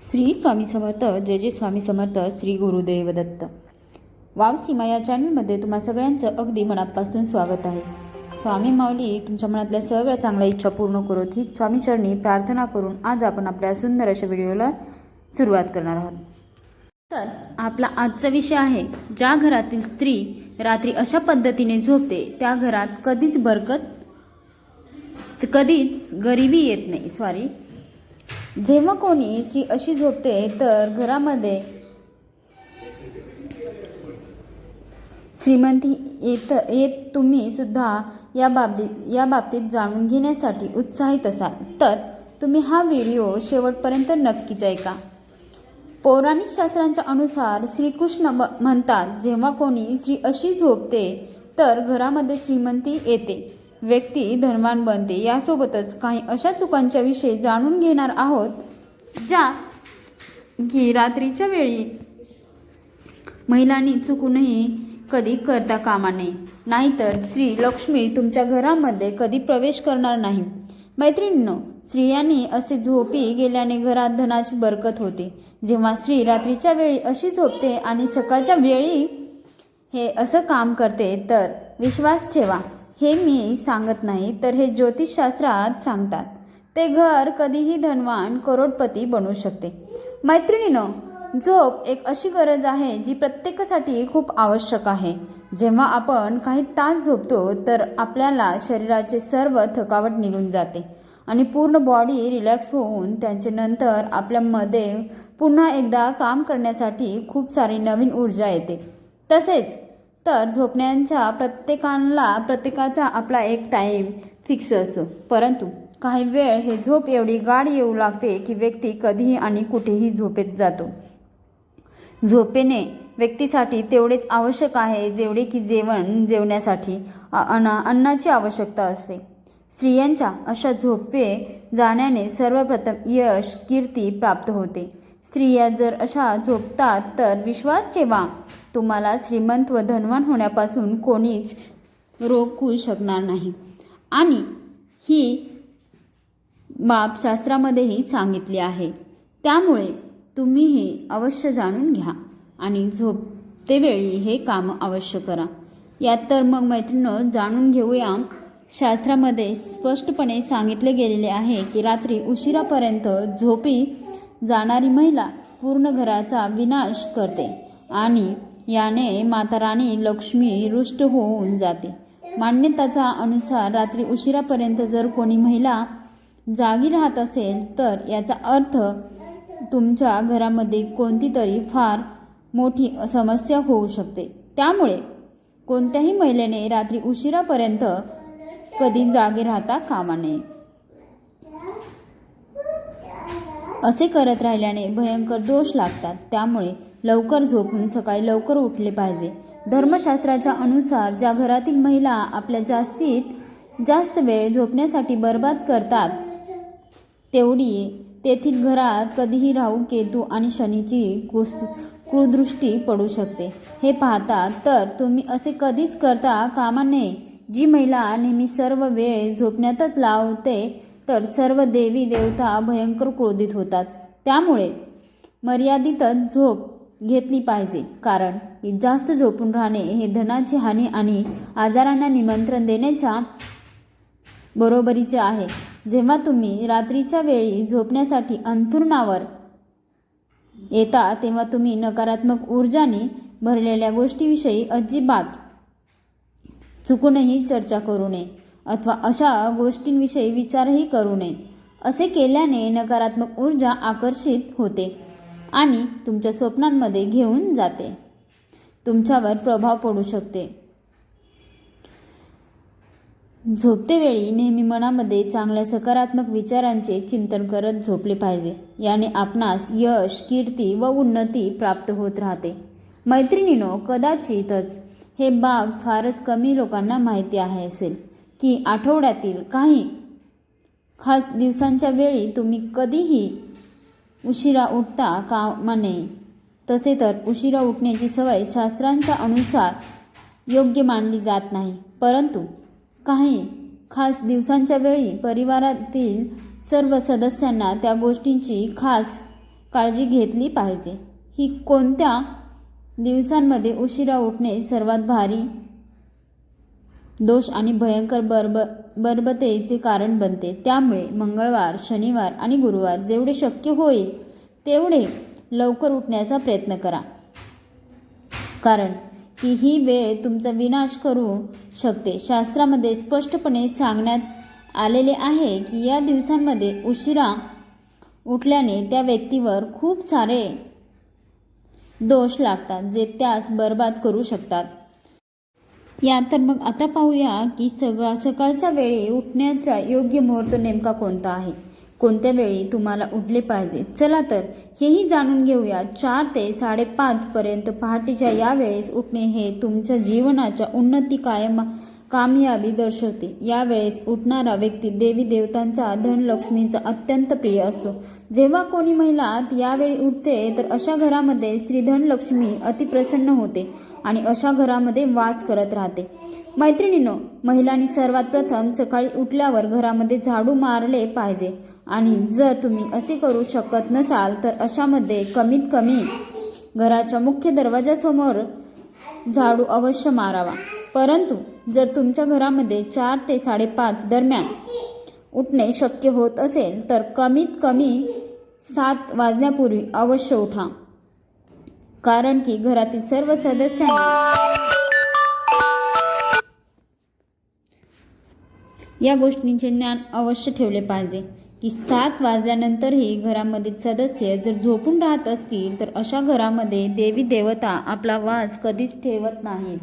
श्री स्वामी समर्थ जय जय स्वामी समर्थ श्री गुरुदेव दत्त वाव सीमा या चॅनलमध्ये तुम्हा सगळ्यांचं अगदी मनापासून स्वागत आहे. स्वामी माऊली तुमच्या मनातल्या सर्व चांगल्या इच्छा पूर्ण करोत ही स्वामीचरणी प्रार्थना करून आज आपण आपल्या सुंदर अशा व्हिडिओला सुरुवात करणार आहोत. तर आपला आजचा विषय आहे ज्या घरातील स्त्री रात्री अशा पद्धतीने झोपते त्या घरात कधीच बरकत कधीच गरिबी येत नाही. सॉरी जेव्हा कोणी स्त्री अशी झोपते तर घरामध्ये श्रीमंती येत येत तुम्ही सुद्धा या बाबतीत या बाबतीत जाणून घेण्यासाठी उत्साहित असाल. तर तुम्ही हा व्हिडिओ शेवटपर्यंत नक्कीच ऐका. पौराणिक शास्त्रांच्या अनुसार श्रीकृष्ण म- म्हणतात जेव्हा कोणी स्त्री अशी झोपते तर घरामध्ये श्रीमंती येते. व्यक्ती धनवान बनते. यासोबतच काही अशा चुकांच्या विषयी जाणून घेणार आहोत ज्या की रात्रीच्या वेळी महिलांनी चुकूनही कधी करता कामा नये. नाहीतर श्री लक्ष्मी तुमच्या घरामध्ये कधी प्रवेश करणार नाही. मैत्रिणींनो स्त्रियांनी असे झोपी गेल्याने घरात धनाची बरकत होते. जेव्हा स्त्री रात्रीच्या वेळी अशी झोपते आणि सकाळच्या वेळी हे असं काम करते तर विश्वास ठेवा. हे मी सांगत नाही तर हे ज्योतिषशास्त्रात सांगतात. ते घर कधीही धनवान करोडपती बनू शकते. मैत्रिणीनो झोप एक अशी गरज आहे जी प्रत्येकासाठी खूप आवश्यक आहे. जेव्हा आपण काही तास झोपतो तर आपल्याला शरीराचे सर्व थकावट निघून जाते आणि पूर्ण बॉडी रिलॅक्स होऊन त्यांचे नंतर आपल्यामध्ये पुन्हा एकदा काम करण्यासाठी खूप सारी नवीन ऊर्जा येते. तसेच तर झोपण्याचा प्रत्येकाला प्रत्येकाचा आपला एक टाईम फिक्स असतो. परंतु काही वेळ हे झोप एवढी गाढ येऊ लागते की व्यक्ती कधीही आणि कुठेही झोपेत जातो. झोपेने व्यक्तीसाठी तेवढेच आवश्यक आहे जेवढे की जेवण जेवण्यासाठी अन्ना अन्न अन्नाची आवश्यकता असते. स्त्रियांच्या अशा झोपे जाण्याने सर्वप्रथम यश कीर्ती प्राप्त होते. स्त्रिया जर अशा झोपतात तर विश्वास ठेवा. तुम्हाला श्रीमंत व धनवान होण्यापासून कोणीच रोखू शकणार नाही. आणि ही बाब शास्त्रामध्येही सांगितली आहे. त्यामुळे तुम्हीही अवश्य जाणून घ्या आणि झोपतेवेळी हे काम अवश्य करा. यात तर मग मैत्रिणं जाणून घेऊया. शास्त्रामध्ये स्पष्टपणे सांगितले गेलेले आहे की रात्री उशिरापर्यंत झोपी जाणारी महिला पूर्ण घराचा विनाश करते आणि याने माताराणी लक्ष्मी रुष्ट होऊन जाते. मान्यताचा अनुसार रात्री उशिरापर्यंत जर कोणी महिला जागी राहत असेल तर याचा अर्थ तुमच्या घरामध्ये कोणती तरी फार मोठी समस्या होऊ शकते. त्यामुळे कोणत्याही महिलेने रात्री उशिरापर्यंत कधी जागे राहता कामा नये. असे करत राहिल्याने भयंकर दोष लागतात. त्यामुळे लवकर झोपून सकाळी लवकर उठले पाहिजे. धर्मशास्त्राच्या अनुसार ज्या घरातील महिला आपल्या जास्तीत जास्त वेळ झोपण्यासाठी बर्बाद करतात तेवढी तेथील घरात कधीही राहू केतू आणि शनीची कृष कुदृष्टी पडू शकते. हे पाहता तर तुम्ही असे कधीच करता कामा नये. जी महिला नेहमी सर्व वेळ झोपण्यातच लावते तर सर्व देवी देवता भयंकर क्रोधित होतात. त्यामुळे मर्यादितच झोप घेतली पाहिजे. कारण की जास्त झोपून राहणे हे धनाची हानी आणि आजारांना निमंत्रण देण्याच्या बरोबरीचे आहे. जेव्हा तुम्ही रात्रीच्या वेळी झोपण्यासाठी अंथरुणावर येता तेव्हा तुम्ही नकारात्मक ऊर्जाने भरलेल्या गोष्टीविषयी अजिबात चुकूनही चर्चा करू नये अथवा अशा गोष्टींविषयी विचारही करू नये. असे केल्याने नकारात्मक ऊर्जा आकर्षित होते. आणि तुमच्या स्वप्नांमध्ये घेऊन जाते. तुमच्यावर प्रभाव पडू शकते. झोपतेवेळी नेहमी मनामध्ये चांगल्या सकारात्मक विचारांचे चिंतन करत झोपले पाहिजे. याने आपणास यश कीर्ती व उन्नती प्राप्त होत राहते. मैत्रिणीनो कदाचितच हे बाब फारच कमी लोकांना माहिती आहे असेल की आठवड्यातील काही खास दिवसांच्या वेळी तुम्ही कधीही उशिरा उठता कामा नये तसे तर उशिरा उठण्याची सवय शास्त्रांच्या अनुसार योग्य मानली जात नाही. परंतु काही खास दिवसांच्या वेळी परिवारातील सर्व सदस्यांना त्या गोष्टींची खास काळजी घेतली पाहिजे. ही कोणत्या दिवसांमध्ये उशिरा उठणे सर्वात भारी? दोष आणि भयंकर बर्ब बर्बतेचे कारण बनते. त्यामुळे मंगळवार शनिवार आणि गुरुवार जेवढे शक्य होईल तेवढे लवकर उठण्याचा प्रयत्न करा. कारण की ही वेळ तुमचा विनाश करू शकते. शास्त्रामध्ये स्पष्टपणे सांगण्यात आलेले आहे की या दिवसांमध्ये उशिरा उठल्याने त्या व्यक्तीवर खूप सारे दोष लागतात जे त्यास बर्बाद करू शकतात. या तर मग आता पाहूया की सगळा सकाळच्या वेळी उठण्याचा योग्य मुहूर्त नेमका कोणता आहे? कोणत्या वेळी तुम्हाला उठले पाहिजे? चला तर हेही जाणून घेऊया. चार ते साडेपाचपर्यंत पहाटेच्या या वेळेस उठणे हे तुमच्या जीवनाच्या उन्नती कायम कामयाबी दर्शवते. यावेळेस उठणारा व्यक्ती देवी देवतांचा धनलक्ष्मीचा अत्यंत प्रिय असतो. जेव्हा कोणी महिला यावेळी उठते तर अशा घरामध्ये श्री धनलक्ष्मी अतिप्रसन्न होते आणि अशा घरामध्ये वास करत राहते. मैत्रिणींनो महिलांनी सर्वात प्रथम सकाळी उठल्यावर घरामध्ये झाडू मारले पाहिजे. आणि जर तुम्ही असे करू शकत नसाल तर अशामध्ये कमीत कमी घराच्या मुख्य दरवाजासमोर झाडू अवश्य मारावा. परंतु जर तुमच्या घरामध्ये चार ते साडेपाच दरम्यान उठणे शक्य होत असेल तर कमीत कमी सात वाजण्यापूर्वी अवश्य उठा. कारण की घरातील सर्व सदस्यांनी या गोष्टींचे ज्ञान अवश्य ठेवले पाहिजे की सात वाजल्यानंतरही घरामधील सदस्य जर झोपून राहत असतील तर अशा घरामध्ये देवी देवता आपला वास कधीच ठेवत नाहीत.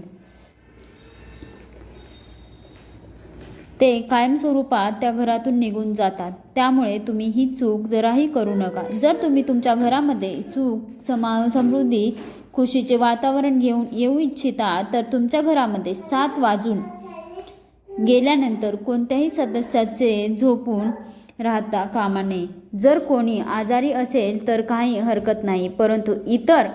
ते कायमस्वरूपात त्या घरातून निघून जातात. त्यामुळे तुम्ही ही चूक जराही करू नका. जर तुम्ही तुमच्या घरामध्ये सुख समा समृद्धी खुशीचे वातावरण घेऊन येऊ इच्छिता तर तुमच्या घरामध्ये सात वाजून गेल्यानंतर कोणत्याही सदस्याचे झोपून राहता कामा नये. जर कोणी आजारी असेल तर काही हरकत नाही. परंतु इतर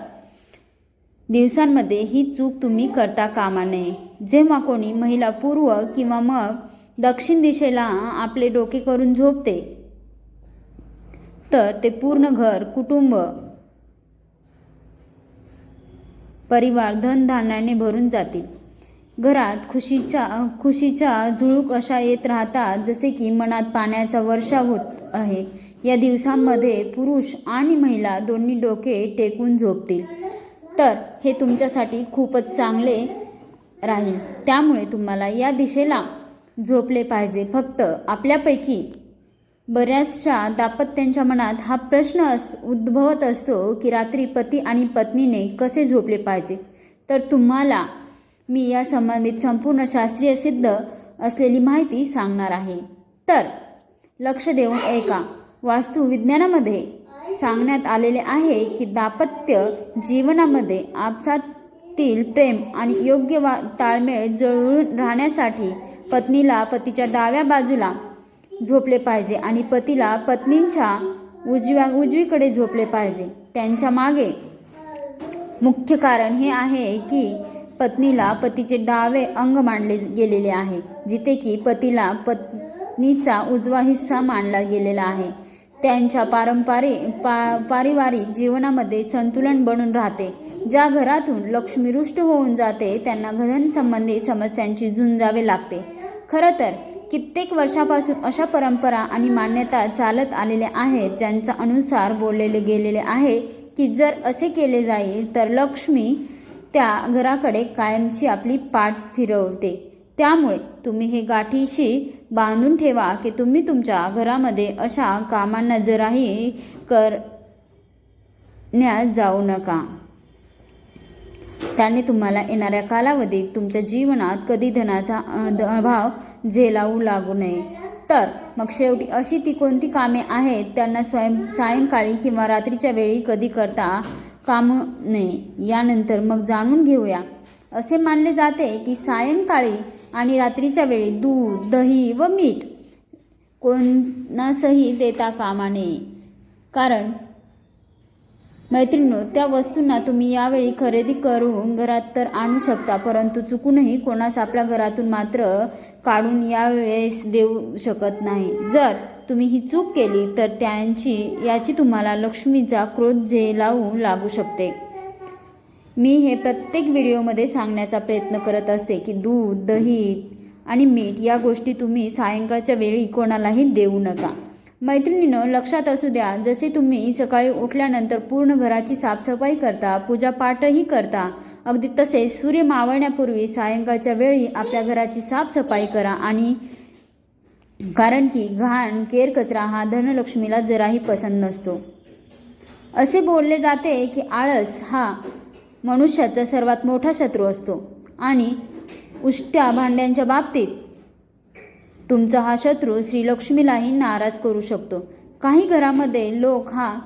दिवसांमध्ये ही चूक तुम्ही करता कामा नये. जेव्हा कोणी महिला पूर्व किंवा मग दक्षिण दिशेला आपले डोके करून झोपते. तर ते पूर्ण घर कुटुंब परिवार धनधान्याने भरून जातील. घरात खुशीच्या खुशीच्या झुळूक अशा येत राहतात जसे की मनात पाण्याचा वर्षा होत आहे. या दिवसांमध्ये पुरुष आणि महिला दोन्ही डोके टेकून झोपतील. तर हे तुमच्यासाठी खूपच चांगले राहील. त्यामुळे तुम्हाला या दिशेला झोपले पाहिजे. फक्त आपल्यापैकी बऱ्याचशा दाम्पत्यांच्या मनात हा प्रश्न अस उद्भवत असतो की रात्री पती आणि पत्नीने कसे झोपले पाहिजे. तर तुम्हाला मी या संबंधित संपूर्ण शास्त्रीय सिद्ध असलेली माहिती सांगणार आहे. तर लक्ष देऊन ऐका. वास्तुविज्ञानामध्ये सांगण्यात आलेले आहे की दाम्पत्य जीवनामध्ये आपसातील प्रेम आणि योग्य वा ताळमेळ जुळून राहण्यासाठी पत्नीला पतीच्या डाव्या बाजूला झोपले पाहिजे आणि पतीला पत्नींच्या उजव्या उजवीकडे झोपले पाहिजे. त्यांच्या मागे मुख्य कारण हे आहे की पत्नीला पतीचे डावे अंग मानले गेलेले आहे जिथे की पतीला पत्नीचा उजवा हिस्सा मानला गेलेला आहे. त्यांच्या पारंपारिक पा पारिवारिक जीवनामध्ये संतुलन बनून राहते. ज्या घरातून लक्ष्मी रुष्ट होऊन जाते त्यांना घरांसंबंधी समस्यांची झुंजावे लागते. खरं तर कित्येक वर्षापासून अशा परंपरा आणि मान्यता चालत आलेल्या आहेत ज्यांच्या अनुसार बोललेले गेलेले आहे की जर असे केले जाईल तर लक्ष्मी त्या घराकडे कायमची आपली पाठ फिरवते. त्यामुळे तुम्ही हे गाठीशी बांधून ठेवा की तुम्ही तुमच्या घरामध्ये अशा कामांना जराही करण्यात जाऊ नका. त्याने तुम्हाला येणाऱ्या कालावधीत तुमच्या जीवनात कधी धनाचा अभाव झेलावू लागू नये. तर मग शेवटी अशी ती कोणती कामे आहेत त्यांना स्वयं सायंकाळी किंवा रात्रीच्या वेळी कधी करता कामू नये? यानंतर मग जाणून घेऊया. असे मानले जाते की सायंकाळी आणि रात्रीच्या वेळी दूध दही व मीठ कोणासही देता कामा नये. कारण मैत्रिणींनो त्या वस्तूंना तुम्ही यावेळी खरेदी करून घरात तर आणू शकता परंतु चुकूनही कोणास आपल्या घरातून मात्र काढून यावेळेस देऊ शकत नाही. जर तुम्ही ही चूक केली तर त्यांची याची तुम्हाला लक्ष्मीचा क्रोध झेलावू लागू शकते. मी हे प्रत्येक व्हिडिओमध्ये सांगण्याचा प्रयत्न करत असते की दूध दही आणि मीठ या गोष्टी तुम्ही सायंकाळच्या वेळी कोणालाही देऊ नका. मैत्रिणीनं लक्षात असू द्या जसे तुम्ही सकाळी उठल्यानंतर पूर्ण घराची साफसफाई करता पूजापाठही करता अगदी तसेच सूर्य मावळण्यापूर्वी सायंकाळच्या वेळी आपल्या घराची साफसफाई करा आणि कारण की घाण केर कचरा हा धनलक्ष्मीला जराही पसंत नसतो. असे बोलले जाते की आळस हा मनुष्याचा सर्वात मोठा शत्रू असतो. आणि उष्ट्या भांड्यांच्या बाबतीत तुमचा हा शत्रू श्रीलक्ष्मीलाही नाराज करू शकतो. काही घरामध्ये लोक हा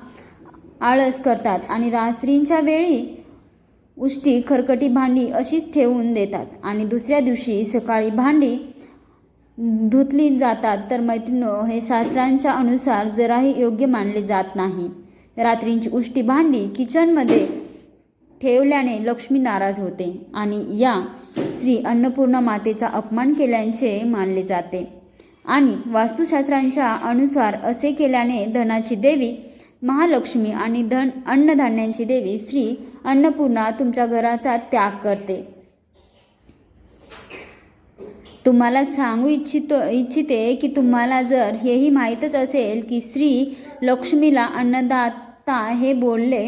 आळस करतात आणि रात्रींच्या वेळी उष्टी खरकटी भांडी अशीच ठेवून देतात. आणि दुसऱ्या दिवशी सकाळी भांडी धुतली जातात तर मैत्रिणो हे शास्त्रांच्या अनुसार जराही योग्य मानले जात नाही. रात्रींची उष्टी भांडी किचनमध्ये ठेवल्याने लक्ष्मी नाराज होते आणि या स्त्री अन्नपूर्णा मातेचा अपमान केल्याचे मानले जाते. आणि वास्तुशास्त्रांच्या अनुसार असे केल्याने धनाची देवी महालक्ष्मी आणि धन अन्नधान्यांची देवी श्री अन्नपूर्णा तुमच्या घराचा त्याग करते. तुम्हाला सांगू इच्छितो इच्छिते की तुम्हाला जर हेही माहीतच असेल की स्त्री लक्ष्मीला अन्नदाता हे बोलले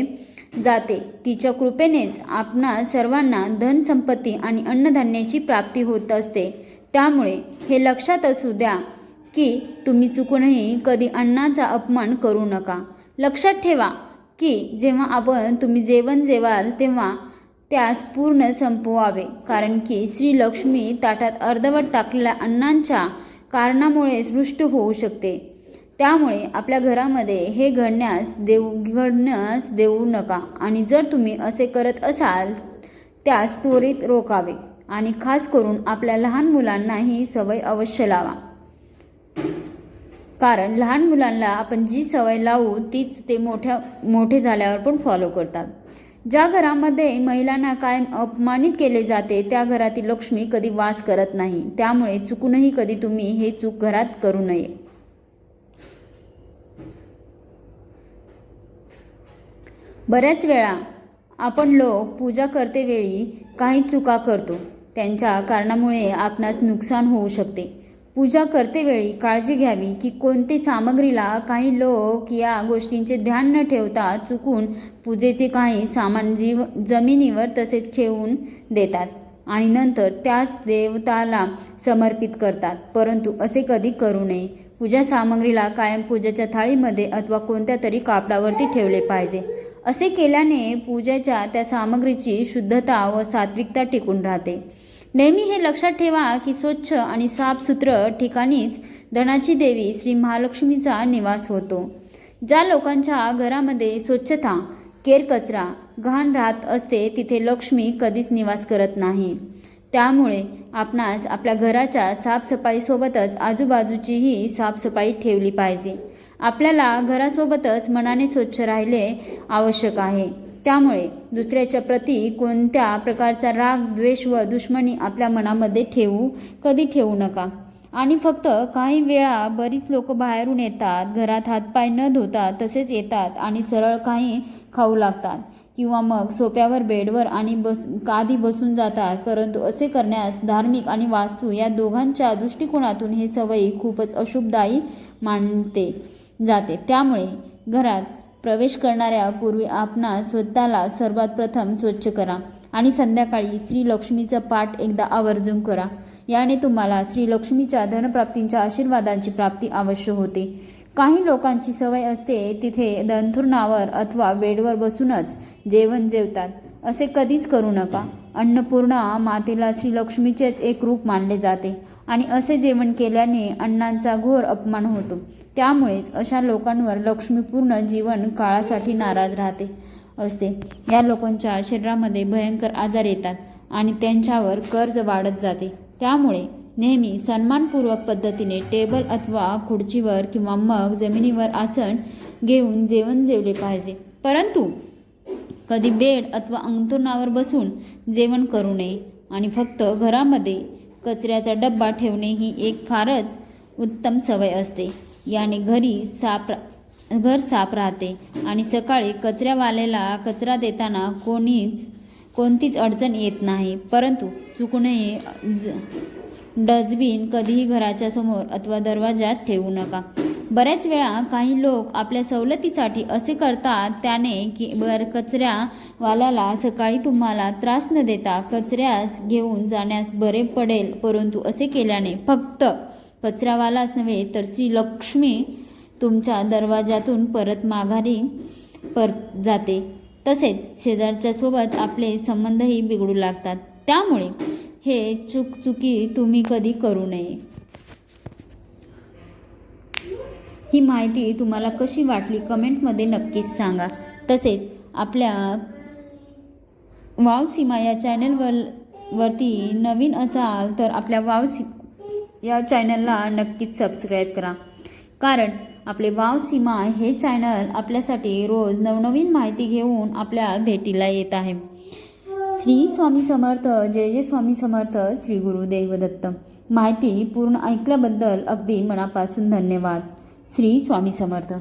जाते. तिच्या कृपेनेच आपणा सर्वांना धनसंपत्ती आणि अन्नधान्याची प्राप्ती होत असते. त्यामुळे हे लक्षात असू द्या की तुम्ही चुकूनही कधी अन्नाचा अपमान करू नका. लक्षात ठेवा की जेव्हा आपण तुम्ही जेवण जेवाल तेव्हा त्यास पूर्ण संपवावे. कारण की श्री लक्ष्मी ताटात अर्धवट टाकलेल्या अन्नांच्या कारणामुळे सृष्ट होऊ शकते. त्यामुळे आपल्या घरामध्ये हे घडण्यास देऊ घडण्यास देऊ नका. आणि जर तुम्ही असे करत असाल त्यास त्वरित रोखावे. आणि खास करून आपल्या लहान मुलांना ही सवय अवश्य लावा. कारण लहान मुलांना आपण जी सवय लावू तीच ते मोठ्या मोठे झाल्यावर पण फॉलो करतात. ज्या घरामध्ये महिलांना कायम अपमानित केले जाते त्या घरातील लक्ष्मी कधी वास करत नाही. त्यामुळे चुकूनही कधी तुम्ही हे चूक घरात करू नये. बऱ्याच वेळा आपण लोक पूजा करते वेळी काही चुका करतो. त्यांच्या कारणामुळे आपणास नुकसान होऊ शकते. पूजा करतेवेळी काळजी घ्यावी की कोणते सामग्रीला काही लोक या गोष्टींचे ध्यान न ठेवता चुकून पूजेचे काही सामान जीव जमिनीवर तसेच ठेवून देतात आणि नंतर त्याच देवताला समर्पित करतात. परंतु असे कधी करू नये. पूजा सामग्रीला कायम पूजेच्या थाळीमध्ये अथवा कोणत्या तरी कापडावरती ठेवले पाहिजे. असे केल्याने पूजेच्या त्या सामग्रीची शुद्धता व सात्विकता टिकून राहते. नेहमी हे लक्षात ठेवा की स्वच्छ आणि साफसुथरं ठिकाणीच धनाची देवी श्री महालक्ष्मीचा निवास होतो. ज्या लोकांच्या घरामध्ये स्वच्छता केरकचरा घाण राहत असते तिथे लक्ष्मी कधीच निवास करत नाही. त्यामुळे आपणास आपल्या घराच्या साफसफाईसोबतच आजूबाजूचीही साफसफाई ठेवली पाहिजे. आपल्याला घरासोबतच मनाने स्वच्छ राहिले आवश्यक आहे. त्यामुळे दुसऱ्याच्या प्रती कोणत्या प्रकारचा राग द्वेष व दुश्मनी आपल्या मनामध्ये ठेवू कधी ठेवू नका. आणि फक्त काही वेळा बरीच लोक बाहेरून येतात घरात हातपाय न धुतात तसेच येतात आणि सरळ काही खाऊ लागतात किंवा मग सोप्यावर बेडवर आणि बस आधी बसून जातात. परंतु असे करण्यास धार्मिक आणि वास्तू या दोघांच्या दृष्टिकोनातून हे सवयी खूपच अशुभदायी मानते. जाते. त्यामुळे घरात प्रवेश करणाऱ्या पूर्वी आपणा स्वतःला सर्वात प्रथम स्वच्छ करा आणि संध्याकाळी श्रीलक्ष्मीचं पाठ एकदा आवर्जून करा. याने तुम्हाला श्रीलक्ष्मीच्या धनप्राप्तींच्या आशीर्वादांची प्राप्ती अवश्य होते. काही लोकांची सवय असते तिथे दंथुरणावर अथवा बेडवर बसूनच जेवण जेवतात. असे कधीच करू नका. अन्नपूर्णा मातेला श्रीलक्ष्मीचेच एक रूप मानले जाते आणि असे जेवण केल्याने अण्णांचा घोर अपमान होतो. त्यामुळेच अशा लोकांवर लक्ष्मीपूर्ण जीवन काळासाठी नाराज राहते असते. या लोकांच्या शरीरामध्ये भयंकर आजार येतात आणि त्यांच्यावर कर्ज वाढत जाते. त्यामुळे नेहमी सन्मानपूर्वक पद्धतीने टेबल अथवा खुर्चीवर किंवा मग जमिनीवर आसन घेऊन जेवण जेवले पाहिजे. परंतु कधी बेड अथवा अंथरुणावर बसून जेवण करू नये आणि फक्त घरामध्ये कचऱ्याचा डब्बा ठेवणे ही एक फारच उत्तम सवय असते. याने घरी साप घर साफ राहते आणि सकाळी कचऱ्यावाल्याला कचरा देताना कोणीच कोणतीच अडचण येत नाही. परंतु चुकूनही ज डस्टबिन कधीही घराच्या समोर अथवा दरवाजात ठेवू नका. बऱ्याच वेळा काही लोक आपल्या सवलतीसाठी असे करतात त्याने की बर कचऱ्यावाल्याला सकाळी तुम्हाला त्रास न देता कचऱ्यास घेऊन जाण्यास बरे पडेल परंतु असे केल्याने फक्त कचरावालाच नव्हे तर श्री लक्ष्मी तुमच्या दरवाजातून परत माघारी पर जाते. तसेच शेजारच्या सोबत आपले संबंधही बिघडू लागतात. त्यामुळे हे चुकचुकी तुम्ही कधी करू नये. ही माहिती तुम्हाला कशी वाटली कमेंटमध्ये नक्कीच सांगा. तसेच आपल्या वाव सीमा या चॅनलवर वरती नवीन असाल तर आपल्या वाव सी या चॅनलला नक्कीच सबस्क्राईब करा. कारण आपले वाव सीमा हे चॅनल आपल्यासाठी रोज नवनवीन माहिती घेऊन आपल्या भेटीला येत आहे. श्री स्वामी समर्थ जय जय स्वामी समर्थ श्री गुरुदेव दत्त माहिती पूर्ण ऐकल्याबद्दल अगदी मनापासून धन्यवाद. श्री स्वामी समर्थ.